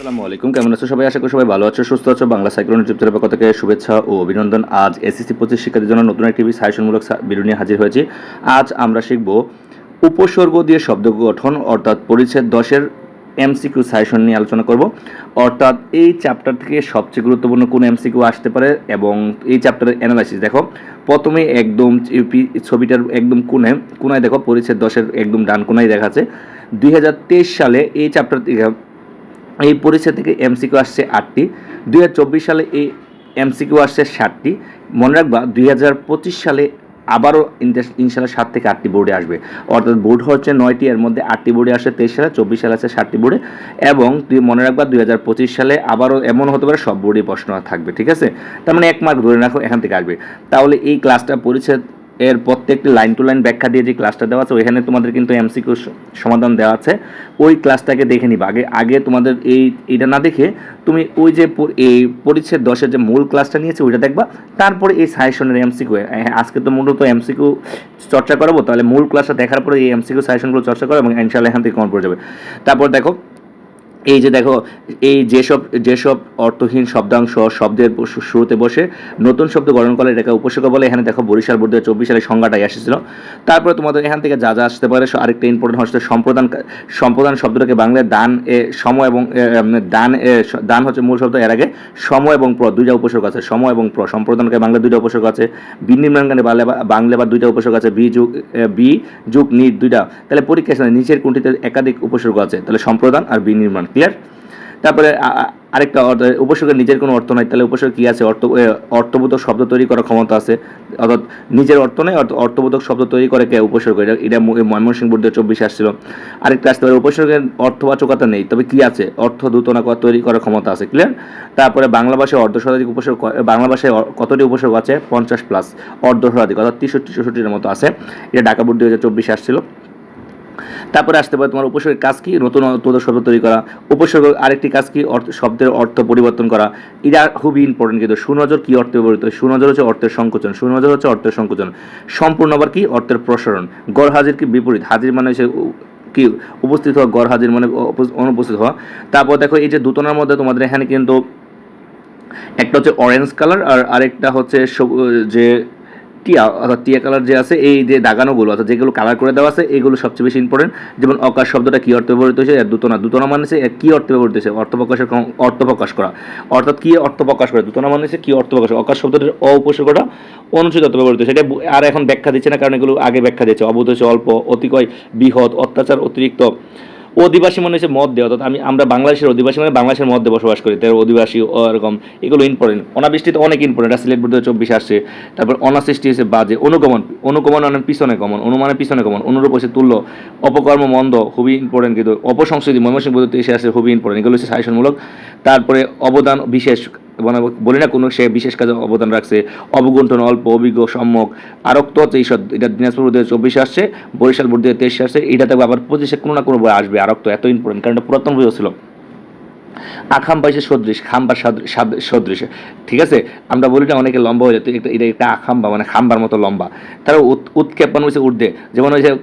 আসসালামু আলাইকুম। কেমন আছো সবাই? আশা করি সবাই ভালো আছো, সুস্থ আছো। বাংলা সাইক্লোন ইউটিউব চ্যানেলের পক্ষ থেকে শুভেচ্ছা ও অভিনন্দন। আজ এসএসসি পঁচিশ শিক্ষার্থীর জন্য নতুন একটি সাজেশনমূলক ভিডিও নিয়ে হাজির হয়েছি। আজ আমরা শিখব উপসর্গ দিয়ে শব্দ গঠন, অর্থাৎ পরিচ্ছেদ দশের এমসিকিউ সাজেশন নিয়ে আলোচনা করব। অর্থাৎ এই চ্যাপ্টার থেকে সবচেয়ে গুরুত্বপূর্ণ কোন এমসিকিউ আসতে পারে এবং এই চ্যাপ্টারের অ্যানালাইসিস দেখো, প্রথমে একদম চি- ছবিটার একদম কোণে কোনায় দেখো, পরিচ্ছেদ দশের একদম ডান কোনায় দেখা আছে দুই সালে এই চ্যাপ্টার থেকে এই পরিচ্ছেদ থেকে এমসিকিউ আসছে আটটি। দুই হাজার চব্বিশ সালে এই এমসিকিউ আসছে ষাটটি। মনে রাখবা, দুই হাজার পঁচিশ সালে আবারও ইনশাল্লাহ সাত থেকে আটটি বোর্ডে আসবে। অর্থাৎ বোর্ড হচ্ছে নয়টি, এর মধ্যে আটটি বোর্ডে আসে তেইশ সালে, চব্বিশ সালে আছে ষাটটি বোর্ডে। এবং তুই মনে রাখবা, দুই হাজার পঁচিশ সালে আবারও এমন হতে পারে, সব বোর্ডে প্রশ্ন থাকবে, ঠিক আছে? তার মানে এক মার্ক ধরে রাখো, এখান থেকে আসবে। তাহলে এই ক্লাসটা পরিচ্ছেদ এর প্রত্যেকটি লাইন টু লাইন ব্যাখ্যা দিয়ে যে ক্লাসটা দেওয়া আছে, ওইখানে তোমাদের কিন্তু এমসিকিউ সমাধান দেওয়া আছে। ওই ক্লাসটাকে দেখে নিবা। আগে আগে তোমাদের এই এটা না দেখে তুমি ওই যে এই পরিচ্ছেদ দশের যে মূল ক্লাসটা নিয়েছে, ওইটা দেখবা। তারপরে এই সাজেশনের এমসিকিউ আজকে তো মূলত এমসিকিউ চর্চা করাবো, তাহলে মূল ক্লাসটা দেখার পরে এই এমসিকিউ সাজেশনগুলো চর্চা করো এবং ইনশাল্লাহ এখান থেকে কমন পড়ে যাবে। তারপর দেখো এই যে দেখো, এই যেসব যেসব অর্থহীন শব্দাংশ শব্দের শুরুতে বসে নতুন শব্দ গঠন করে এটাকে উপসর্গ বলে, এখানে দেখো বরিশাল বোর্ড দুই চব্বিশ সালে সংজ্ঞাটাই এসেছিল তারপরে তোমাদের এখান থেকে যা যা আসতে পারে আরেকটা ইম্পর্টেন্ট হচ্ছে সম্প্রদান সম্প্রদান শব্দটাকে বাংলায় দান এ, সম এবং দান দান হচ্ছে মূল শব্দ, এর আগে সম এবং প্র দুইটা উপসর্গ আছে, সম এবং প্র, সম্প্রদানকে বাংলা দুইটা উপসর্গ আছে বিনির্মাণকানে বাংলা বাংলা বা দুইটা উপসর্গ আছে, বি যুগ বি যুগ নির দুইটা। তাহলে পরীক্ষা নিচের কোনটিতে একাধিক উপসর্গ আছে, তাহলে সম্প্রদান আর বিনির্মাণ। ক্লিয়ার তারপরে আরেকটা উপসর্গের নিজের কোনো অর্থ নাই, তাহলে উপসর্গ কী আছে? অর্থ অর্থবোধক শব্দ তৈরি করার ক্ষমতা আছে। অর্থাৎ নিজের অর্থ নেই, অর্থ, অর্থবোধক শব্দ তৈরি করে কে? উপসর্গ। এটা এটা ময়মনসিংহ বোর্ড চব্বিশে আসছিল। আরেকটা আসতে পারে, উপসর্গের অর্থবাচকতা নেই, তবে কি আছে? অর্থ দ্রুতনা ক- তৈরি করার ক্ষমতা আছে ক্লিয়ার তারপরে বাংলা ভাষায় অর্ধ শতাধিক উপসর্গ বাংলা ভাষায় কতটি উপসর্গ আছে? পঞ্চাশ প্লাস অর্ধ শতাধিক, অর্থাৎ তেষট্টি, চৌষট্টির মতো আছে। এটা ঢাকা বোর্ড দুই হাজার চব্বিশে আসছিল। তারপরে আসতে পারে তোমার উপসর্গের কাজ কি? নতুন অর্থ শব্দ তৈরি করা। উপসর্গ আরেকটি কাজ কি? অর্থ, শব্দের অর্থ পরিবর্তন করা। এটা খুবই ইম্পর্টেন্ট কিন্তু সুনজর কি অর্থে ব্যবহৃত? সুনজর হচ্ছে অর্থের সংকোচন। সুনজর হচ্ছে অর্থের সংকোচন। সম্পূর্ণ আবার কি? অর্থের প্রসারণ। গড় হাজির কি? বিপরীত। হাজির মানে হচ্ছে কি? উপস্থিত হওয়া, গড় হাজির মানে অনুপস্থিত হওয়া। তারপর দেখো এই যে দুতনার মধ্যে তোমাদের এখানে কিন্তু একটা হচ্ছে অরেঞ্জ কালার আর আরেকটা হচ্ছে যে টিয়া অর্থাৎ টিয়া কালার যে আছে, এই যে দাগানোগুলো, অর্থাৎ যেগুলো কালার করে দেওয়া আছে, এগুলো সবচেয়ে বেশি ইম্পর্টেন্ট যেমন অকাশ শব্দটা কী অর্থে ব্যবহৃত হয়েছে? আর দুতনা দুতনা মানে কি অর্থে ব্যবহৃত হয়েছে? অর্থ প্রকাশের অর্থ প্রকাশ করা। অর্থাৎ কি অর্থ প্রকাশ করে? দুতনা মানে হচ্ছে, কি অর্থ প্রকাশ অকাশ শব্দটার অউপসর্গটা অনুচিত অর্থ ব্যবহৃত হয়েছে। এটা আর এখন ব্যাখ্যা দিচ্ছে না, কারণ এগুলো আগে ব্যাখ্যা দিচ্ছে অবুধ হচ্ছে অল্প, অতিকয়, বৃহৎ, অত্যাচার, অতিরিক্ত। অধিবাসী মানে হচ্ছে মধ্যে অর্থাৎ আমি, আমরা বাংলাদেশের অধিবাসী মানে বাংলাদেশের মধ্যে বসবাস করি তার অধিবাসী এরকম, এগুলো ইম্পর্টেন্ট অনাবৃষ্টিতে অনেক ইম্পর্টেন্ট সিলেট বোর্ড চব্বিশ আসছে। তারপর অনাসৃষ্টি হচ্ছে বাজে, অনুগমন অনুগমন মানে পিছনে গমন, অনুমানের পিছনে গমন, অনুরূপ হচ্ছে তুল্য, অপকর্ম মন্দ, খুবই ইম্পর্টেন্ট কিন্তু অপসংস্কৃতি, ময়মনসিংহ বোর্ড এসে আসছে, খুবই ইম্পর্টেন্ট এগুলো হচ্ছে সাজেশনমূলক তারপরে অবদান বিশেষ বলি না কোনো, সে বিশেষ কাজে অবদান রাখছে। অবগুণ্ঠন অল্প, অভিজ্ঞ, সম্যক। আরক্ত এইসব, এটা দিনাজপুর বোর্ড চব্বিশে আসছে, বরিশাল বোর্ড দিয়ে তেইশে আসছে থাকবে আবার পঁচিশে কোনো না কোনো বই আসবে, আরক্ত এত ইম্পর্টেন্ট কারণ এটা পুরাতন বই ছিল। আখাম বাইশে সদৃশ, খাম্বার সাদ- সাদ- সদৃশ। ঠিক আছে? আমরা বলি না অনেকে লম্বা হয়ে যায় এটা একটা আখাম্বা মানে খাম্বার মতো লম্বা। তারা উৎ- উৎক্ষেপণ হয়েছে ঊর্ধ্বে। যেমন হয়েছে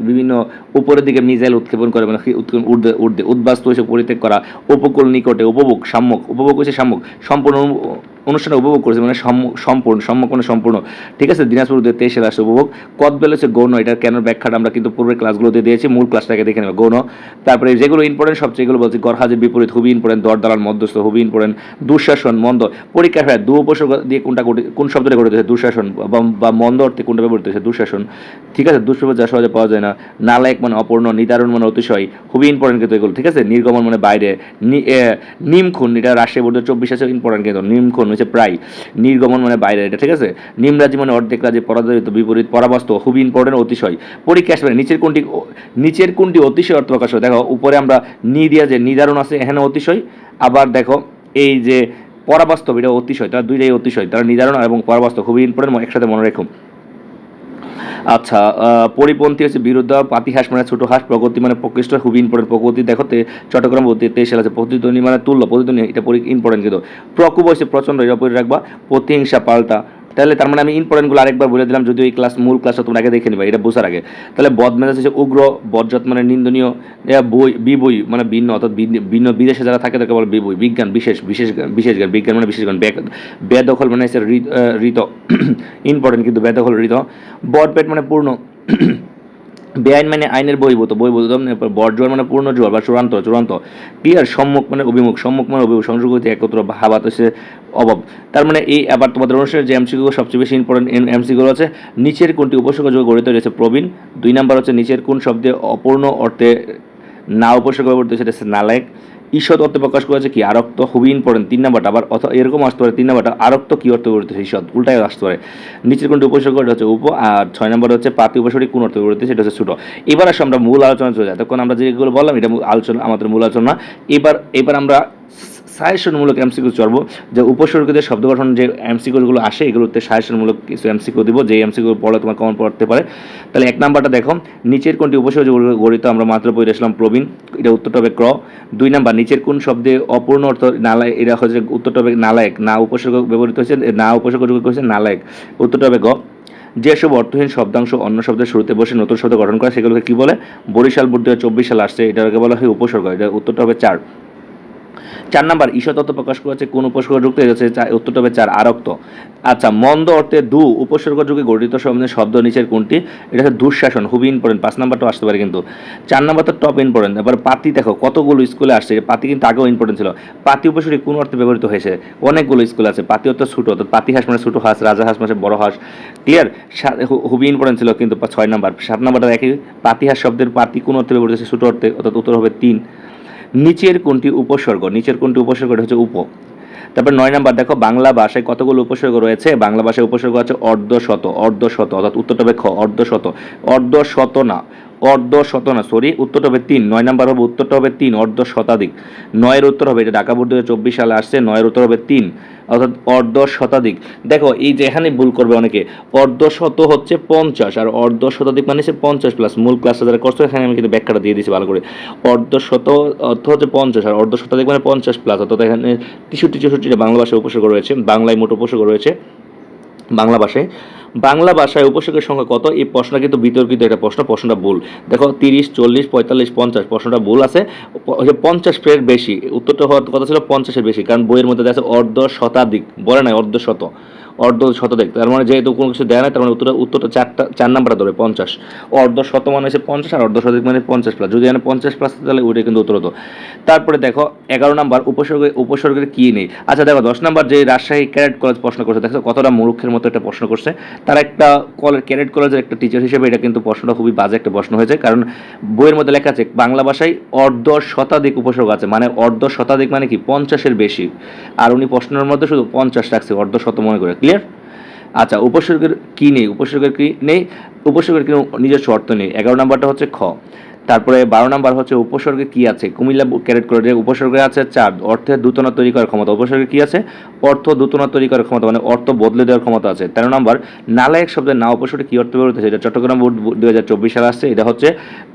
বিভিন্ন উপরের দিকে মিজাইল উৎক্ষেপণ করে মানে উর্ধে উর্ধে উদ্বাস্ত হয়েছে পরিত্যাগ করা, উপকূল নিকটে, উপভোগ সাম্যক উপভোগ হয়েছে সাম্যক সম্পূর্ণ অনু- অনুষ্ঠানে উপভোগ করেছে মানে সম্পূর্ণ মানে সম্পূর্ণ। ঠিক আছে, দিনাজপুর উদ্যোগ তেইশে আসছে উপভোগ। কদবেল হচ্ছে গৌণ, এটার কেন ব্যাখ্যাটা আমরা কিন্তু পূর্বের ক্লাসগুলোতে দিয়েছি, মূল ক্লাসটাকে দেখে নেবে, গৌণ। তারপরে যেগুলো ইম্পর্টেন্ট সবচেয়ে এগুলো বলছি গড়হাজের বিপরীত খুবই ইম্পর্টেন্ট দর দালাল মধ্যস্থ খুবই ইম্পর্টেন্ট দুঃশাসন, মন্দ। পরীক্ষা হয় দু উপসর্গ দিয়ে কোনটা কোন শব্দটা হয়েছে দুঃশাসন, বা- মন্দ অর্থে কোনটা ব্যবহৃত হয়েছে? দুঃশাসন। ঠিক আছে দুষ্প্রভাব যা সহজে পাওয়া যায় না। নালায়ক মানে অপূর্ণ, নিদারুণ মানে অতিশয় খুবই ইম্পর্টেন্ট কিন্তু এগুলো, ঠিক আছে? নির্গমন মানে বাইরে। নিমখুন, এটা রাজশাহী বোর্ডের চব্বিশ আছে ইম্পর্টেন্ট কিন্তু। নিমখুন হচ্ছে প্রায় নির্গমন মানে বাইরে এটা, ঠিক আছে? নিমরাজি মানে অর্ধেক রাজ্যে পরাজিত, বিপরীত পরাবস্ত খুবই ইম্পর্টেন্ট অতিশয়। পরীক্ষা আসবে নিচের কোনটি নিচের কোনটি অতিশয় অর্থ প্রকাশ হয়? দেখো, উপরে আমরা নি দিয়া যে নিদারণ আছে এখানে অতিশয়। আবার দেখো, এই যে পরাবাস্তব এটা অতিশয়, তারা দুইটাই অতিশয়, তারা নিদারণ এবং পরাবাস্তব খুবই ইম্পর্টেন্ট একসাথে মনে রেখো। আচ্ছা পরিপন্থী হচ্ছে বিরুদ্ধ পাতিহাস মানে ছোট হাঁস, প্রগতি মানে প্রকৃষ্ট, খুবই ইম্পর্টেন্ট প্রগতি। দেখো চট্টগ্রাম বলতে তেইশ সাল আছে প্রতিদ্বন্দ্বী মানে তুল্য প্রতিদ্বন্দ্বী এটা ইম্পর্টেন্ট কিন্তু। প্রকুব হচ্ছে প্রচণ্ড এটা পরে রাখবা, প্রতিহিংসা পাল্টা। তাহলে তার মানে আমি ইম্পর্টেন্টগুলো আরেকবার বলে দিলাম, যদিও এই ক্লাস মূল ক্লাসটা তোমরা আগে দেখে নিবা, এটা বোঝার আগে। তাহলে বদমেজাজ হচ্ছে উগ্র বজ্রত মানে নিন্দনীয় বই বি বই মানে ভিন্ন, অর্থাৎ ভিন্ন- বিদেশে যারা থাকে তাকে বলে বিবই, বিজ্ঞান, বিশেষ বিশেষ বিশেষ জ্ঞান, বিজ্ঞান মানে বিশেষ জ্ঞান বেদখল মানে হচ্ছে ঋত ইম্পর্টেন্ট কিন্তু বেদখল ঋত। বটপেট মানে পূর্ণ বেআইন মানে আইনের বহির্ভূত বহির্ভূত বর্জোয়ার মানে পূর্ণ জোয়ার বা চূড়ান্ত চূড়ান্ত। ক্লিয়ার, সম্মুখ মানে অভিমুখ, সম্মুখ মানে অভিমুখ, সংযোগ হইতে একত্র ভাবাত হচ্ছে অভাব। তার মানে এই আবার তোমাদের অনুষ্ঠানে যে এমসিগুলো সবচেয়ে বেশি ইম্পর্টেন্ট এমসিগুলো আছে নিচের কোনটি উপসর্গ যোগ গড়িত রয়েছে প্রবীণ? দুই নাম্বার হচ্ছে নিচের কোন শব্দে অপূর্ণ অর্থে না উপসর্গ ব্যবহৃত সেটা হচ্ছে নালায়ক। ঈষৎ অর্থ প্রকাশ করেছে কি? আরক্ত হুবিন পড়েন তিন নাম্বারটা আবার অথবা এরকম আসতে পারে তিন নাম্বারটা আরক্ত কী অর্থ ব্যবহৃত ঈশ্বর উল্টায় আসতে পারে। নিচের কোনটি উপসর্গ? এটা হচ্ছে উপ, আর ছয় নম্বর হচ্ছে পাতি উপসর্গ কোন অর্থ ব্যবহৃত সেটা হচ্ছে ছোটো। এবার আসে আমরা মূল আলোচনা চলে যাই। তখন আমরা যেগুলো বললাম, এটা আলোচনা, আমাদের মূল আলোচনা। এবার এবার আমরা সাজেশনমূলক এমসিকিউ চড়বো, যে উপসর্গদের শব্দ গঠন যে এমসিকিউগুলো আসে, এগুলোতে সাজেশনমূলক কিছু এমসিকিউ দিব যে এমসিকিউ পড়লে তোমার কমন পড়তে পারে। তাহলে এক নাম্বারটা দেখো, নিচের কোনটি উপসর্গ গঠিত, আমরা মাত্র পড়ে আসলাম প্রবীণ, এটা উত্তরটা হবে ক্র। দুই নাম্বার, নিচের কোন শব্দে অপূর্ণ অর্থ নালায়, এটা হচ্ছে উত্তরটা হবে নালায়ক, না উপসর্গ ব্যবহৃত হয়েছে, না উপসর্গ হয়েছে নালায়ক। উত্তরটা হবে গ। যেসব অর্থহীন শব্দাংশ অন্য শব্দের শুরুতে বসে নতুন শব্দ গঠন করে, সেগুলোকে কি বলে? বরিশাল বুদ্ধ চব্বিশ সাল আসছে, এটাকে বলা হয় উপসর্গ এটা উত্তরটা হবে চার। চার নাম্বার ঈশ্বর তত্ত্ব প্রকাশ করেছে, কোন উপসর্গ যুক্ত হয়েছে উত্তরটা হবে চার, আরক্ত। আচ্ছা মন্দ অর্থে দু, উপসর্গ যুগে গঠিত শব্দের শব্দ নিচের কোনটি? এটা হচ্ছে দুঃশাসন খুবই ইম্পর্টেন্ট পাঁচ নাম্বারটা আসতে পারে কিন্তু। চার নাম্বার তো টপ ইম্পর্টেন্ট এবার পাতি দেখো, কতগুলো স্কুলে আসছে পাতি কিন্তু আগেও ইম্পর্টেন্ট ছিল। পাতি উপসর্গ কোন অর্থে ব্যবহৃত হয়েছে? অনেকগুলো স্কুল আছে, পাতি অর্থ ছোট, অর্থাৎ পাতি হাঁস মানে ছোট হাঁস, রাজা হাঁস মানে বড় হাঁস। ক্লিয়ার খুবই ইম্পর্টেন্ট ছিল কিন্তু ছয় নাম্বার, সাত নাম্বারটা একই পাতি হাঁস শব্দের পাতি কোন অর্থে ব্যবহৃত হয়েছে, ছোট অর্থে, অর্থাৎ উত্তর হবে তিন। নিচের কোনটি উপসর্গ? নিচের কোনটি উপসর্গ? এটা হচ্ছে উপ। তারপর নয় নাম্বার, দেখো, বাংলা ভাষায় কতগুলো উপসর্গ রয়েছে? বাংলা ভাষায় উপসর্গ আছে অর্ধশত অর্ধশত অর্ধ শত অর্থাৎ উত্তরটা হবে খ, অর্ধশত। অর্ধ শত না অর্ধ শত না সরি উত্তরটা হবে তিন, নয় নাম্বার হবে, উত্তরটা হবে তিন অর্ধ শতাধিক নয়ের উত্তর হবে, এটা ঢাকা বোর্ড দু চব্বিশ সালে আসছে, নয়ের উত্তর হবে তিন, অর্থাৎ অর্ধ শতাধিক দেখো, এই যে এখানে ভুল করবে অনেকে অর্ধ শত হচ্ছে পঞ্চাশ, আর অর্ধ শতাধিক মানে হচ্ছে পঞ্চাশ প্লাস মূল ক্লাসটা যারা করছ, এখানে আমি কিন্তু ব্যাখ্যাটা দিয়ে দিয়েছি ভালো করে। অর্ধ শত অর্থ হচ্ছে পঞ্চাশ, আর অর্ধ শতাধিক মানে পঞ্চাশ প্লাস অর্থাৎ এখানে তেষট্টি, চৌষট্টিটা বাংলা ভাষায় উপসর্গ রয়েছে, বাংলায় মোট উপসর্গ রয়েছে, বাংলা ভাষায়। বাংলা ভাষায় উপসর্গের সংখ্যা কত? এই প্রশ্নটা কিন্তু বিতর্কিত এটা প্রশ্ন, প্রশ্নটা ভুল। দেখো, তিরিশ, চল্লিশ, পঁয়তাল্লিশ, পঞ্চাশ, প্রশ্নটা ভুল আছে। পঞ্চাশ ফের বেশি। উত্তরটা হওয়ার কথা ছিল পঞ্চাশের বেশি, কারণ বইয়ের মধ্যে আছে অর্ধ শতাধিক। বলে নাই অর্ধ শত। অর্ধ শতাধিক তার মানে যেহেতু কোনো কিছু দেয় না, তার মানে উত্তরটা উত্তরটা চারটা, চার নাম্বারটা ধরে, পঞ্চাশ। অর্ধ শত মানে হচ্ছে পঞ্চাশ আর অর্ধ শতাধিক মানে পঞ্চাশ প্লাস যদি এখানে পঞ্চাশ প্লাস তাহলে ওইটা কিন্তু উত্তর হতো তারপরে দেখো, এগারো নাম্বার, উপসর্গে, উপসর্গের কী নেই? আচ্ছা দেখো, দশ নাম্বার যে রাজশাহী ক্যারেট কলেজ প্রশ্ন করছে দেখো কতটা মূর্খের মতো একটা প্রশ্ন করছে? তারা একটা কলেজ ক্যারেট কলেজের একটা টিচার হিসেবে এটা কিন্তু প্রশ্নটা খুবই বাজে একটা প্রশ্ন হয়েছে, কারণ বইয়ের মধ্যে লেখা আছে, বাংলা ভাষায় অর্ধ শতাধিক উপসর্গ আছে মানে অর্ধ শতাধিক মানে কি? পঞ্চাশের বেশি। আর উনি প্রশ্নের মধ্যে শুধু পঞ্চাশ রাখছে, অর্ধ শত মনে করে। ক্লিয়ার আচ্ছা উপসর্গের কী নেই? উপসর্গের কী নেই? উপসর্গের কোনো নিজস্ব অর্থ নেই? এগারো নাম্বারটা হচ্ছে খ। তারপরে বারো নাম্বার হচ্ছে উপসর্গে কি আছে? কুমিল্লা ক্যারেট কলেজে উপসর্গে আছে চার অর্থের দূতনা তৈরি করার ক্ষমতা। উপসর্গে কি আছে? অর্থ দূতনা তৈরি করার ক্ষমতা মানে অর্থ বদলে দেওয়ার ক্ষমতা আছে। তেরো নাম্বার, নালায়ক শব্দের না উপসর্গে কি অর্থ ব্যবহৃত হয়েছে? এটা চট্টগ্রাম বোর্ড দু হাজার চব্বিশ সালে আসছে। এটা হচ্ছে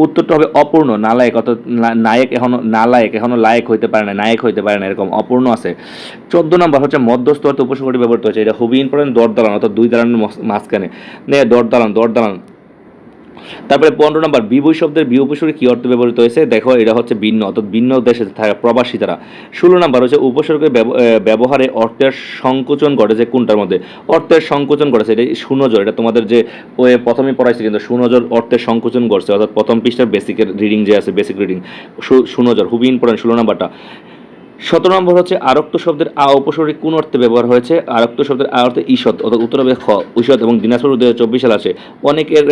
উত্তরটা হবে অপূর্ণ, নালায়ক, অর্থাৎ নায়ক এখনও, নালায়ক, এখনও লায়ক হইতে পারে না, নায়ক হইতে পারে না, এরকম অপূর্ণ আছে। চোদ্দ নম্বর হচ্ছে মধ্যস্থ অর্থ উপসর্গটি ব্যবহৃত হয়েছে। এটা খুবই ইম্পর্টেন্ট দর দালান অর্থাৎ দুই দালানের মাঝখানে। দর দালান দর দালান তারপরে পনেরো নম্বর বিবই শব্দের বি উপসর্গে কি অর্থ ব্যবহৃত হয়েছে? দেখো, এটা হচ্ছে ভিন্ন, অর্থাৎ ভিন্ন দেশে থাকা প্রবাসী তারা ষোলো নম্বর হচ্ছে উপসর্গের ব্যব- ব্যবহারে অর্থের সংকোচন ঘটেছে কোনটার মধ্যে? অর্থের সংকোচন ঘটেছে, এটা সুনজর, এটা তোমাদের যে প্রথমে পড়াইছে কিন্তু সুনজর অর্থের সংকোচন ঘটছে, অর্থাৎ প্রথম পৃষ্ঠার বেসিকের রিডিং যে আছে বেসিক রিডিং সুনজর, খুবই ইম্পর্টেন্ট ষোলো নম্বরটা। সতেরো নম্বর হচ্ছে আরক্ত শব্দের আ উপসর্গে কোন অর্থে ব্যবহার হয়েছে? আরক্ত শব্দের আ অর্থে ঈষৎ, অর্থাৎ উত্তর হবে খ, ঈষৎ এবং দিনাজপুর দু হাজার চব্বিশ সাল আছে। অনেকের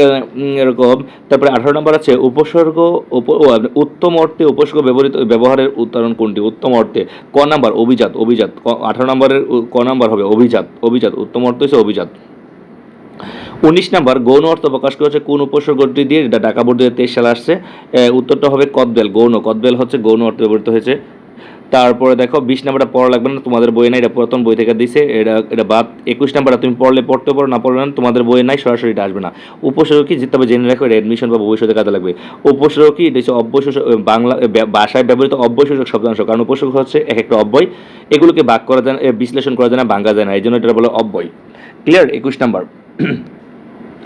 এরকম। তারপরে আঠারো নম্বর আছে উপসর্গ উপ- উত্তম অর্থে উপসর্গ ব্যবহৃত, ব্যবহারের উদাহরণ কোনটি? উত্তম অর্থে। ক নাম্বার, অভিজাত অভিজাত। আঠারো নম্বরের ক নাম্বার হবে অভিজাত অভিজাত, উত্তম অর্থ হচ্ছে অভিজাত। উনিশ নাম্বার, গৌণ অর্থ প্রকাশ করেছে কোন উপসর্গটি দিয়ে? এটা ঢাকা বোর্ড তেইশ সালে আসছে। উত্তরটা হবে কদবেল, গৌণ। কদবেল হচ্ছে গৌণ অর্থ ব্যবহৃত হয়েছে। তারপরে দেখো, বিশ নাম্বারটা পড়া লাগবে না, তোমাদের বই নাই, এটা প্রথম বই থেকে দিছে, এটা এটা বাদ। একুশ নাম্বারটা তুমি পড়লে, পড়তে পারো, না পড়লে না, তোমাদের বই নাই, সরাসরি এটা আসবে না। উপসর্গ কি যেতে হবে, জেনে রাখো, এটা অ্যাডমিশন বা ভবিষ্যতে কাজে লাগবে। উপসর্গ কি এটা হচ্ছে অব্যসূচক বাংলা ভাষায় ব্যবহৃত অব্যসূচক শব্দাংশ কারণ উপসর্গ হচ্ছে এক একটা অব্যয়, এগুলোকে বাক করা যায় বিশ্লেষণ করা যায় না ভাঙ্গা যায় না, এই জন্য এটা বলে অব্যয়। ক্লিয়ার একুশ নাম্বার।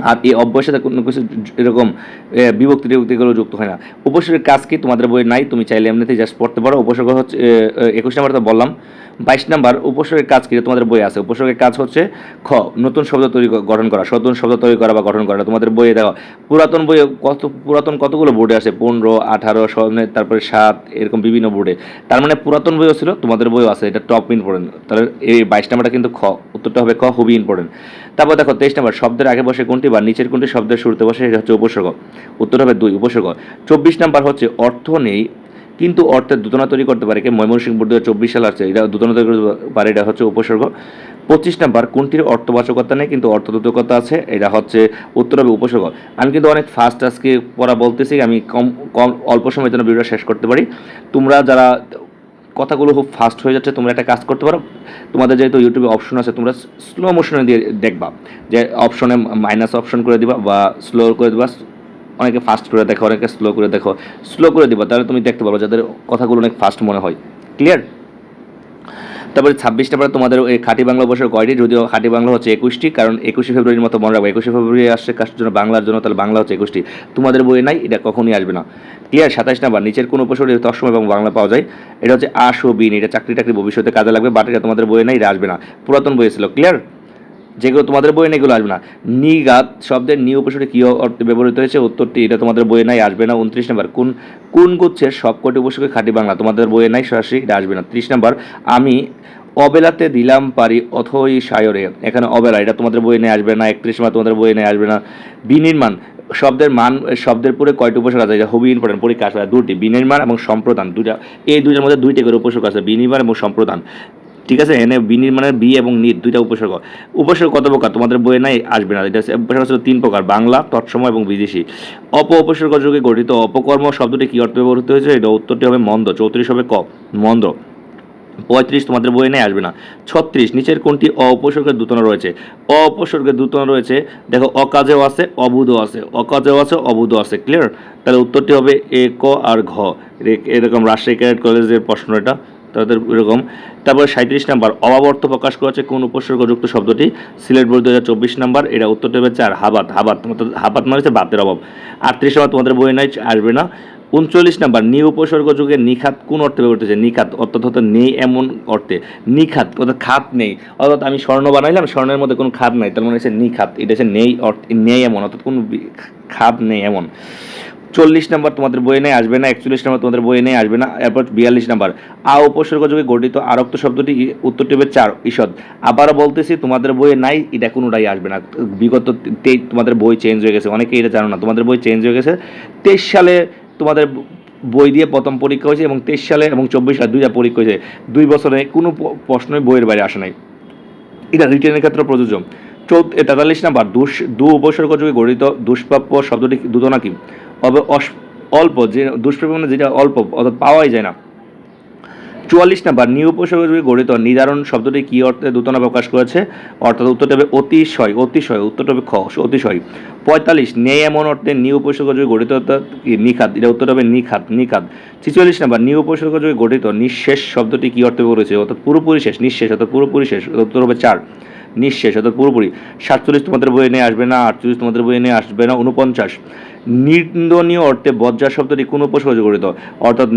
আর এই অভ্যাসের সাথে কোনো কিছু এরকম বিভক্তি টিভক্তিগুলো যুক্ত হয় না। উপসর্গের কাজ কি? তোমাদের বই নাই, তুমি চাইলে এমনিতেই জাস্ট পড়তে পারো। উপসর্গ হচ্ছে একুশ নাম্বার তো বললাম। বাইশ নাম্বার, উপসর্গের কাজ কি? তোমাদের বই আছে। উপসর্গের কাজ হচ্ছে খ, নতুন শব্দ তৈরি গঠন করা। নতুন শব্দ তৈরি করা বা গঠন করা। তোমাদের বইয়ে দেওয়া পুরাতন বইয়ে কত, পুরাতন কতগুলো বোর্ডে আছে? পনেরো, আঠারো তারপরে সাত, এরকম বিভিন্ন বোর্ডে। তার মানে পুরাতন বইও ছিল, তোমাদের বইও আছে, এটা টপ ইম্পর্টেন্ট তাহলে এই বাইশ নাম্বারটা কিন্তু খ, উত্তরটা হবে খ, খুবই ইম্পর্টেন্ট তারপর দেখো, তেইশ নাম্বার, শব্দের আগে বসে কোনটি বা নিচের কোনটি শব্দের শুরুতে বসে এটা হচ্ছে উপসর্গ। উত্তর হবে দুই, উপসর্গ। চব্বিশ নাম্বার হচ্ছে অর্থ নেই কিন্তু অর্থের দুতনা তৈরি করতে পারে কে? ময়মনসিংহ বোর্ড দু চব্বিশ সাল আসছে। এটা দুতনা তৈরি করতে পারে, এটা হচ্ছে উপসর্গ। পঁচিশ নাম্বার, কোনটির অর্থবাচকতা নেই, কিন্তু অর্থদূতকতা আছে, এটা হচ্ছে উত্তর হবে উপসর্গ। আমি কিন্তু অনেক ফাস্ট আজকে পড়া বলতেছি, আমি কম কম, অল্প সময়ের জন্য ভিডিওটা শেষ করতে পারি। তোমরা যারা কথাগুলো খুব ফাস্ট হয়ে যাচ্ছে, তোমরা একটা কাজ করতে পারো। তোমাদের যেহেতু ইউটিউবে অপশন আছে, তোমরা স্লো মোশনে দিয়ে দেখবা। যে অপশনে মাইনাস অপশন করে দিবা বা স্লো করে দিবা অনেকে ফাস্ট করে দেখো, অনেকে স্লো করে দেখো। স্লো করে দিবা, তাহলে তুমি দেখতে পারো যাদের কথাগুলো অনেক ফাস্ট মনে হয়। ক্লিয়ার তারপরে ছাব্বিশটা পরে তোমাদের এই খাঁটি বাংলা বছর কয়টি? যদিও খাঁটি বাংলা হচ্ছে একুশটি, কারণ একুশে ফেব্রুয়ারির মতো মনে রাখব। একুশে ফেব্রুয়ারি আসছে কাজের জন্য বাংলার জন্য, তাহলে বাংলা হচ্ছে একুশটি। তোমাদের বইয়ে নাই, এটা কখনই আসবে না। ক্লিয়ার সাতাশ নাম্বার, নিচের কোনো উপসর্গ তৎসময় এবং বাংলা পাওয়া যায়। এটা হচ্ছে আশ ও বিন এটা চাকরি টাকরি ভবিষ্যতে কাজে লাগবে, বাট এটা তোমাদের বইয়ে নাই, এটা আসবে না। পুরাতন বই ছিল ক্লিয়ার যেগুলো তোমাদের বইয়ে নেই, এগুলো আসবে না। নিগাত শব্দের নি উপসর্গে কী অর্থে ব্যবহৃত হয়েছে? উত্তরটি এটা তোমাদের বইয়ে নাই, আসবে না, উনত্রিশ নাম্বার। কোন কোন গুচ্ছের সবকটি উপসর্গে খাঁটি বাংলা? তোমাদের বইয়ে নাই, সরাসরি এটা আসবে না। ত্রিশ নাম্বার, আমি অবেলাতে দিলাম পারি অথই সায়রে। এখানে অবেলা, এটা তোমাদের বইয়ে নিয়ে আসবে না। একত্রিশ মাস তোমাদের বইয়ে নিয়ে আসবে না। বিনির্মাণ, শব্দের মান, শব্দের পরে কয়টি উপসর্গ আছে? এটা খুবই ইম্পর্টেন্ট পরীক্ষা আসবে দুটি। বিনির্মাণ এবং সম্প্রদান দুটা এই দুইটার মধ্যে দুইটি করে উপসর্গ আছে, বিনির্মাণ এবং সম্প্রদান। ঠিক আছে? এনে বিনির্মাণের বি এবং নিট দুইটা উপসর্গ। উপসর্গ কত প্রকার? তোমাদের বইয়ে নাই? আসবে না। এটা উপসর্গ ছিল তিন প্রকার, বাংলা তৎসম এবং বিদেশি। অপ উপসর্গ যুগে গঠিত অপকর্ম শব্দটি কি অর্থে ব্যবহৃত হয়েছে? এটা উত্তরটি হবে মন্দ, চৌত্রিশ হবে ক, মন্দ। পঁয়ত্রিশ তোমাদের বইয়ে নেই? আসবে না। ছত্রিশ, নিচের কোনটি অপসর্গের দূতনা রয়েছে? অপসর্গের দূতনা রয়েছে, দেখো, অকাজেও আছে, অবুধও আছে। অকাজেও আছে, অবুধও আছে। ক্লিয়ার তাহলে উত্তরটি হবে এ, ক আর ঘ। এরকম রাজশাহী ক্যাডেট কলেজের প্রশ্ন এটা। তাদের এরকম। তারপরে সাঁত্রিশ নাম্বার অভাব অর্থ প্রকাশ করেছে কোন উপসর্গযুক্ত শব্দটি? সিলেট বোর্ড দু হাজার চব্বিশ নাম্বার, এটা উত্তর হবে চার হাবাত হাবাত, তোমাদের হাবাত মানে হচ্ছে বাতের অভাব। আটত্রিশ নাম্বার, তোমাদের বই নাই, আসবে না। উনচল্লিশ নাম্বার নি উপসর্গ যুগে নিখাত কোন অর্থে ব্যবহৃত হয়েছে? নিখাত, অর্থাৎ হতো নেই এমন অর্থে। নিখাত, অর্থাৎ খাত নেই। অর্থাৎ আমি স্বর্ণ বানাইলাম, স্বর্ণের মধ্যে কোনো খাত নাই। তার মানে হচ্ছে নিখাত, এটা হচ্ছে নেই অর্থ, নেই এমন, অর্থাৎ কোনো খাত নেই এমন। চল্লিশ নাম্বার তোমাদের বইয়ে নেই, আসবে না, একচল্লিশ নাম্বার তোমাদের বইয়ে নেই, আসবে না, এরপর বিয়াল্লিশ নাম্বার। আ উপসর্গ যুগে গঠিত আরক্ত শব্দটি উত্তরটি হবে চার, ঈষৎ। আবারও বলতেছি, তোমাদের বইয়ে নাই, এটা কোনোটাই আসবে না। বিগত তোমাদের বই চেঞ্জ হয়ে গেছে অনেকে এটা জানো না, তোমাদের বই চেঞ্জ হয়ে গেছে। তেইশ সালে তোমাদের বই দিয়ে প্রথম পরীক্ষা হয়েছে এবং তেইশ সালে এবং চব্বিশ সালে দুইটা পরীক্ষা হয়েছে। দুই বছরে কোনো প্রশ্নই বইয়ের বাইরে আসে নাই। এটা রিটেনের ক্ষেত্রে প্রযোজ্য। চৌদ তেতাল্লিশ নাম্বার, দুষ দু উপসর্গ যুগে গঠিত দুষ্প্রাপ্য শব্দটি দুটো নাকি? অল্প যে দুষ্প্রাপ্য যেটা অল্প, অর্থাৎ পাওয়াই যায় না। চুয়াল্লিশ নাম্বার, নিউ উপসর্গ গঠিত নিদারণ শব্দটি কী অর্থে দূতনা প্রকাশ করেছে? অর্থাৎ উত্তরটা হবে অতিশয় অতিশয়, উত্তরটা হবে খ, অতিশয়। পঁয়তাল্লিশ নেই এমন অর্থে নিউ উপসর্গ যুগে গঠিত অর্থাৎ নিখাত এটা উত্তরটা হবে নিখাত নিখাত ছিচল্লিশ নাম্বার, নিউ উপসর্গ যুগে গঠিত নিঃশেষ শব্দটি কী অর্থে বলেছে? অর্থাৎ পুরোপুরি শেষ, নিঃশেষ, অর্থাৎ পুরোপুরি শেষ উত্তর হবে চার। নিঃশেষ, অর্থাৎ পুরোপুরি। সাতচল্লিশ তোমাদের বইয়ে নিয়ে আসবে না, আটচল্লিশ তোমাদের বইয়ে নিয়ে আসবে না উনপঞ্চাশ নিন্দনীয় অর্থে বজ্জা শব্দটি কোন উপসর্গ গঠিত অর্থাৎ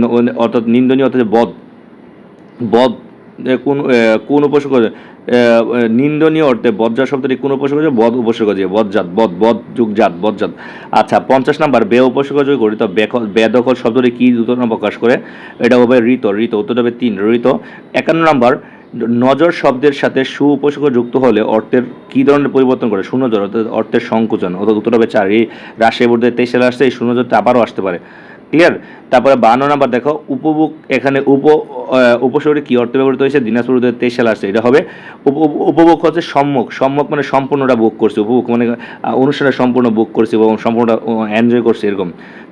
অর্থাৎ নিন্দনীয় অর্থে বদ। এ, কোন কোন উপসর্গ নিন্দনীয় অর্থে বজ্জা শব্দটি কোন উপসর্গ বদ উপসর্গ দিয়ে বদজাত বদ বদ যুগ জাত বদজাত। আচ্ছা পঞ্চাশ নাম্বার বে উপসর্গ যোগে গঠিত বেদখল শব্দটি কি দুতনা প্রকাশ করে? এটা হবে ঋত ঋত উত্তর হবে তিন ঋত। একান্ন নাম্বার নজর শব্দের সাথে সু উপসর্গ যুক্ত হলে অর্থের কি ধরনের পরিবর্তন করে সুনজর অর্থাৎ অর্থের সংকোচন অর্থাৎ উত্তর হবে চার এই রাজশাহী বোর্ডের তেইশ সালে আসছে এই সুনজরটা আবারও আসতে পারে। ক্লিয়ার তারপরে বান্ন নাম্বার দেখো উপভোগ এখানে উপ উপসর্গে কি অর্থ ব্যবহৃত হয়েছে? দিনাজপুর দু তেইশ সালে আসছে এটা হবে উপ- উপ- উপভোগ হচ্ছে সম্মুখ সম্মুখ মানে সম্পূর্ণটা বুক করছে উপভোগ মানে আহ, অনুষ্ঠানটা সম্পূর্ণ বুক করছে এবং সম্পূর্ণটা এনজয় করছে এরকম।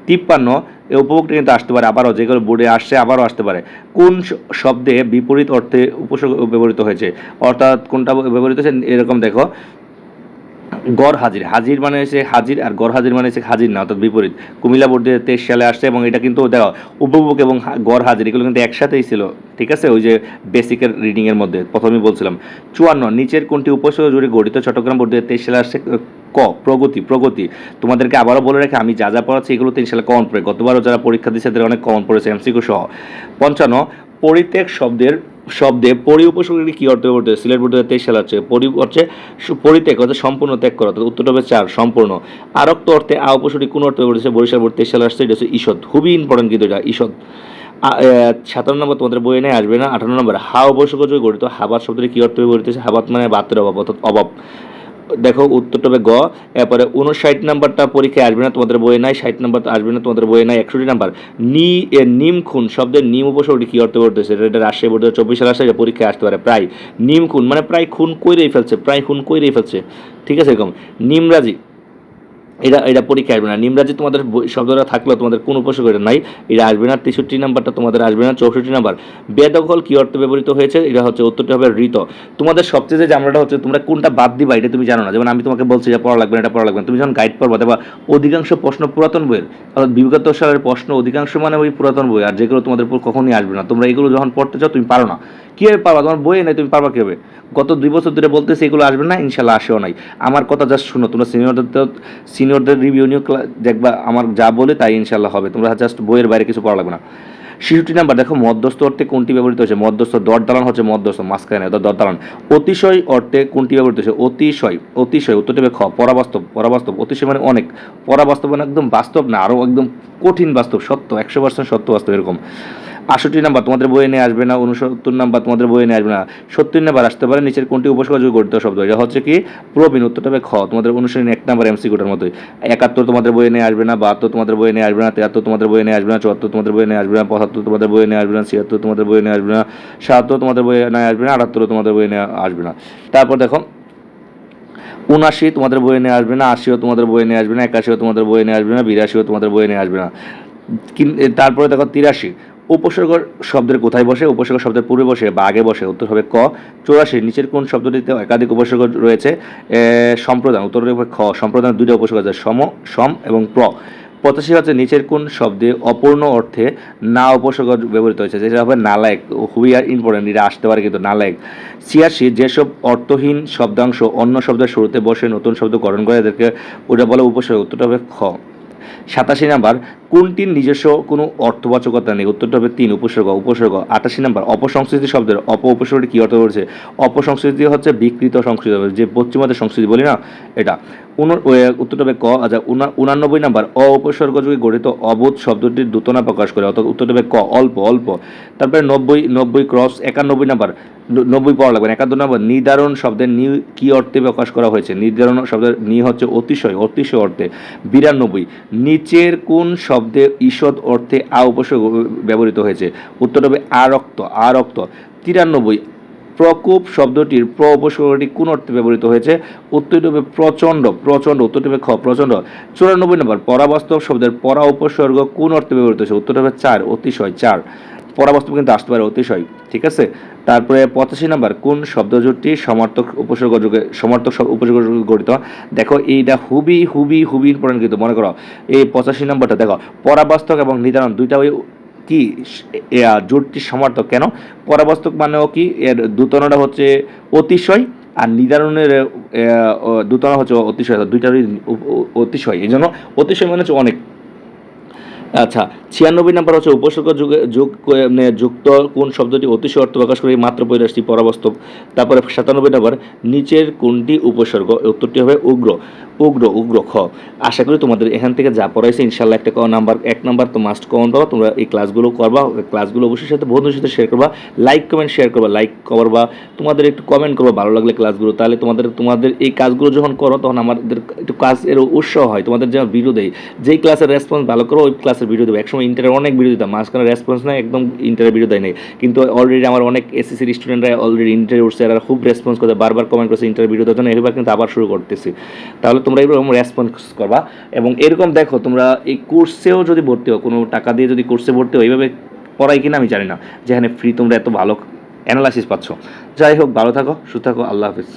তিপ্পান্ন এই উপভোগটা কিন্তু আসতে পারে, আবারও যেগুলো বোর্ডে আসছে, আবারও আসতে পারে। কোন শব্দে বিপরীত অর্থে উপসর্গ, ব্যবহৃত হয়েছে? অর্থাৎ কোনটা ব্যবহৃত হয়েছে? এরকম দেখো। গড় হাজির। হাজির মানে হচ্ছে হাজির আর গড় হাজির মানে হচ্ছে হাজির না, অর্থাৎ বিপরীত। কুমিল্লা বোর্ড তেইশ সালে আসছে এবং এটা কিন্তু, দেখো, উপভোগ এবং গড় হাজির, এগুলো কিন্তু একসাথেই ছিল, ঠিক আছে? ওই যে বেসিকের রিডিংয়ের মধ্যে, প্রথমেই বলছিলাম। চুয়ান্ন, নিচের কোনটি উপসর্গ জুড়ে গঠিত চট্টগ্রাম বোর্ড তেইশ সালে আসছে ক, প্রগতি প্রগতি। তোমাদেরকে আবারও বলে রাখি, আমি যা যা পড়াচ্ছি, এগুলো তিন সালে কমন পড়ে। গতবারও যারা পরীক্ষা দিচ্ছে তাদের অনেক কমন পড়েছে এমসিকিউ সহ। পঞ্চান্ন, পরিত্যাগ শব্দের শব্দে পরি উপসর্গটি কী অর্থ করতে সিলেট বোর্ডে তেইশ সাল আছে। পরি হচ্ছে পরিত্যাগ অর্থাৎ সম্পূর্ণ ত্যাগ করা। অর্থাৎ উত্তরটা হবে চার, সম্পূর্ণ। আরক্ত অর্থে আ উপসর্গটি কোন অর্থ পড়েছে বরিশাল বোর্ড তেইশ সাল আসছে, এটা হচ্ছে ঈষৎ। খুবই ইম্পর্টেন্ট কিন্তু এটা, ঈষৎ। সাতান্ন নম্বর তোমাদের বইয়ে নেই, আসবে না। আঠান্ন নম্বর হা উপসর্গ যে গঠিত হাবাত শব্দটি কী অর্থ গঠিত হাবাত মানে বাতের অভাব, অর্থাৎ অভাব। দেখো উত্তরটা হবে গ, এরপরে উনষাট নাম্বারটা পরীক্ষায় আসবে না, তোমাদের বইয়ে নাই, ষাট নাম্বার আসবে না, তোমাদের বইয়ে নাই, একষট্টি নাম্বার। নি নিম খুন শব্দের নিম উপসর্গটি কী অর্থ করতেছে এটা রাজশাহী বোর্ডের চব্বিশ সাল আসে পরীক্ষায় আসতে পারে, প্রায়। নিম খুন মানে প্রায় খুন কইরেই ফেলছে, প্রায় খুন কইরেই ফেলছে। ঠিক আছে এরকম? নিমরাজি এটা এটা পরীক্ষা আসবে না। নিমরাজি তোমাদের শব্দটা থাকলেও তোমাদের কোন উপসর্গ এটা নাই। এটা আসবে না, তেষট্টি নাম্বারটা তোমাদের আসবে না, চৌষট্টি নাম্বার। বেদখল কি অর্থে ব্যবহৃত হয়েছে? এটা হচ্ছে উত্তরটা হবে ঋত। তোমাদের সবচেয়ে যে জামলাটা হচ্ছে, তোমরা কোনটা বাদ দিবা, এটা তুমি জানো না। যেমন আমি তোমাকে বলছি যে পড়া লাগবে না, এটা পড়া লাগবে তুমি যখন গাইড পড়বা দেখবা অধিকাংশ প্রশ্ন পুরাতন বইয়ের। অর্থাৎ বিগত সালের প্রশ্ন অধিকাংশ মানে ওই পুরাতন বই, আর যেগুলো তোমাদের উপর কখনই আসবে না। তোমরা এগুলো যখন পড়তে চাও, তুমি পারো না। কীভাবে পারবা? তোমার বইয়ে নেই, তুমি পারবা কীভাবে? গত দুই বছর ধরে বলতেছি, এগুলো আসবে না, ইনশাল্লাহ আসেও নাই। আমার কথা জাস্ট শুনো, তোমরা সিনিয়রদের সিনিয়রদের রিভিউ নিউ দেখবা আমার যা বলে তাই ইনশাল্লাহ হবে। তোমরা জাস্ট বইয়ের বাইরে কিছু পড়া লাগবে না। শিশুটি নাম্বার, দেখো মধ্যস্থ অর্থে কোনটি ব্যবহৃত হয়েছে? মধ্যস্থ, দর দালান হচ্ছে মধ্যস্থ, মাঝখানে অর্থাৎ দর দালান। অতিশয় অর্থে কোনটি ব্যবহৃত হয়েছে? অতিশয় অতিশয় উত্তরটি খ পরাবাস্তব পরাবাস্তব অতিশয় মানে অনেক। পরাবাস্তব মানে একদম বাস্তব না আরও একদম কঠিন বাস্তব, সত্য, একশো পার্সেন্ট সত্য বাস্তব এরকম। আষট্টি নাম্বার তোমাদের বইয়ে নিয়ে আসবে না উনসত্তর নাম্বার তোমাদের বইয়ে নিয়ে আসবে না সত্তর নাম্বার আসতে পারে নিচের কোনটি উপসর্গ গঠিত শব্দ এটা হচ্ছে কি প্রবীণ উত্তরটা হবে খ তোমাদের অনুসারী এক নাম্বার এমসিকিউটার মতোই একাত্তর তোমাদের বইয়ে নিয়ে আসবে না বাহাত্তর তোমাদের বইয়ে নিয়ে আসবে না তিয়াত্তর তোমাদের বইয়ে নিয়ে আসবে না চুয়াত্তর তোমাদের বইয়ে নিয়ে আসবে না পঁচাত্তর তোমাদের বইয়ে নিয়ে আসবে না ছিয়াত্তর তোমাদের বইয়ে নিয়ে আসবে না সাতাত্তর তোমাদের বইয়ে নিয়ে আসবে না আটাত্তর তোমাদের বইয়ে নিয়ে আসবে না তারপর দেখো উনআশি তোমাদের বইয়ে নিয়ে আসবে না আশিও তোমাদের বইয়ে নিয়ে আসবে না একাশিও তোমাদের বইয়ে নিয়ে আসবে না বিরাশিও তোমাদের বইয়ে নিয়ে আসবে না তারপরে দেখো তিরাশি উপসর্গ শব্দের কোথায় বসে? উপসর্গ শব্দের পূর্বে বসে বা আগে বসে? উত্তর হবে ক। চৌরাশি, নিচের কোন শব্দটিতে একাধিক উপসর্গ রয়েছে? সম্প্রদান। উত্তর হবে খ। সম্প্রদান দুইটা উপসর্গ আছে, সম সম এবং প্র। পঁচাশি হচ্ছে নিচের কোন শব্দে অপূর্ণ অর্থে না উপসর্গ ব্যবহৃত হয়েছে, যেটা হবে নালায়ক। খুবই ইম্পর্টেন্ট এটা আসতে পারে কিন্তু নালায়ক। ছিয়াশি, যেসব অর্থহীন শব্দাংশ অন্য শব্দের শুরুতে বসে নতুন শব্দ গঠন করে, এদেরকে ওটা বলে উপসর্গ, উত্তরটা হবে খ। সাতাশি নাম্বার কোনটির নিজস্ব কোনো অর্থবাচকতা নেই। উত্তরটা হবে তিন, উপসর্গ উপসর্গ। আটাশি নাম্বার, অপসংস্কৃতি শব্দের অপ উপসর্গটি কী অর্থ করছে অপসংস্কৃতি হচ্ছে বিকৃত সংস্কৃতি, যে পশ্চিমাদের সংস্কৃতি বলি না, এটা। উত্তরটা হবে ক আচ্ছা উনা- উনানব্বই নাম্বার অ উপসর্গ যোগে গঠিত অবোধ শব্দটির দূতনা প্রকাশ করে, অর্থাৎ উত্তরটা হবে ক, অল্প অল্প। তারপরে নব্বই নব্বই ক্রস, একানব্বই নাম্বার নব্বই পড়া লাগবে। একান্ন নম্বর, নির্ধারণ শব্দের নি, কি অর্থে প্রকাশ করা হয়েছে? নির্ধারণ শব্দের নি হচ্ছে অতিশয় অতিশয় অর্থে। বিরানব্বই, নিচের কোন শব্দে ঈষৎ অর্থে আ উপসর্গ ব্যবহৃত হয়েছে। উত্তর হবে আরক্ত আরক্ত তিরানব্বই, প্রকোপ শব্দটির প্র উপসর্গটি কোন অর্থে ব্যবহৃত হয়েছে? উত্তর হবে প্রচণ্ড প্রচণ্ড, উত্তর হবে খ, প্রচণ্ড। চুরানব্বই নম্বর, পরাবাস্তব শব্দের পরা উপসর্গ কোন অর্থে ব্যবহৃত হয়েছে? উত্তর হবে চার, অতিশয় চার। পরাবাস্তব কিন্তু আসতে পারে অতিশয়, ঠিক আছে? তারপরে পঁচাশি নাম্বার, কোন শব্দজোটটি সমর্থক উপসর্গ যুগে, সমর্থক উপসর্গ গঠিত? দেখো, এইটা হুবই হুবই হুবই ইম্পর্টেন্ট কিন্তু, মনে করো। এই পঁচাশি নাম্বারটা, দেখো পরাবাস্তব এবং নিদারণ দুইটা ওই কি জোটটি সমর্থক কেন? পরাবাস্তব মানেও কি, এর দুতনটা হচ্ছে অতিশয় আর নিদারণের দুতনা হচ্ছে অতিশয় দুইটারই অতিশয়। এই জন্য অতিশয় মানে হচ্ছে অনেক। আচ্ছা ছিয়ানব্বই নাম্বার হচ্ছে উপসর্গ যুগে যুগ মানে যুক্ত কোন শব্দটি অতিশয় অর্থ প্রকাশ করে মাত্র পরিরাশটি পরাবাস্তব তারপরে সাতানব্বই নাম্বার, নিচের কোনটি উপসর্গ? উত্তরটি হবে উগ্র। উগ্র উগ্র খ। আশা করি তোমাদের এখান থেকে যা পড়াইছে ইনশাল্লাহ একটা নাম্বার, এক নাম্বার তো মাস্ট কমন পাবা। তোমরা এই ক্লাসগুলো করবা ক্লাসগুলো অবশ্যই সাথে বন্ধুদের সাথে শেয়ার করবা। লাইক কমেন্ট শেয়ার করবা লাইক করবা। তোমাদের একটু কমেন্ট করবা, ভালো লাগলে ক্লাসগুলো তাহলে তোমাদের তোমাদের এই কাজগুলো যখন করো, তখন আমাদের একটু কাজ এর উৎসাহ হয়। তোমাদের যেমন ভিডিও যেই ক্লাসের রেসপন্স ভালো করো, ওই ক্লাসের ভিডিও দেবো। একসময় ইন্টারের অনেক ভিডিও দিতাম, মাঝখানে রেসপন্স নাই, একদম ইন্টারের ভিডিও দেয় নাই। কিন্তু অলরেডি আমার অনেক এসএসসির স্টুডেন্টরা অলরেডি ইন্টারে উঠছে, এরা খুব রেসপন্স করে, বারবার কমেন্ট করছে ইন্টার ভিডিও দেওয়ার জন্য এবার কিন্তু আবার শুরু করতেছি। তাহলে তোমরা এরকম রেসপন্স করবা এবং এরকম দেখো, তোমরা এই কোর্সেও যদি ভর্তি হও, কোনো টাকা দিয়ে যদি কোর্সে ভর্তি হও এইভাবে পড়াই কিনা আমি জানি না। যেখানে ফ্রি তোমরা এত ভালো অ্যানালাইসিস পাচ্ছ। যাই হোক, ভালো থাকো, সুস্থ থাকো, আল্লাহ হাফিজ।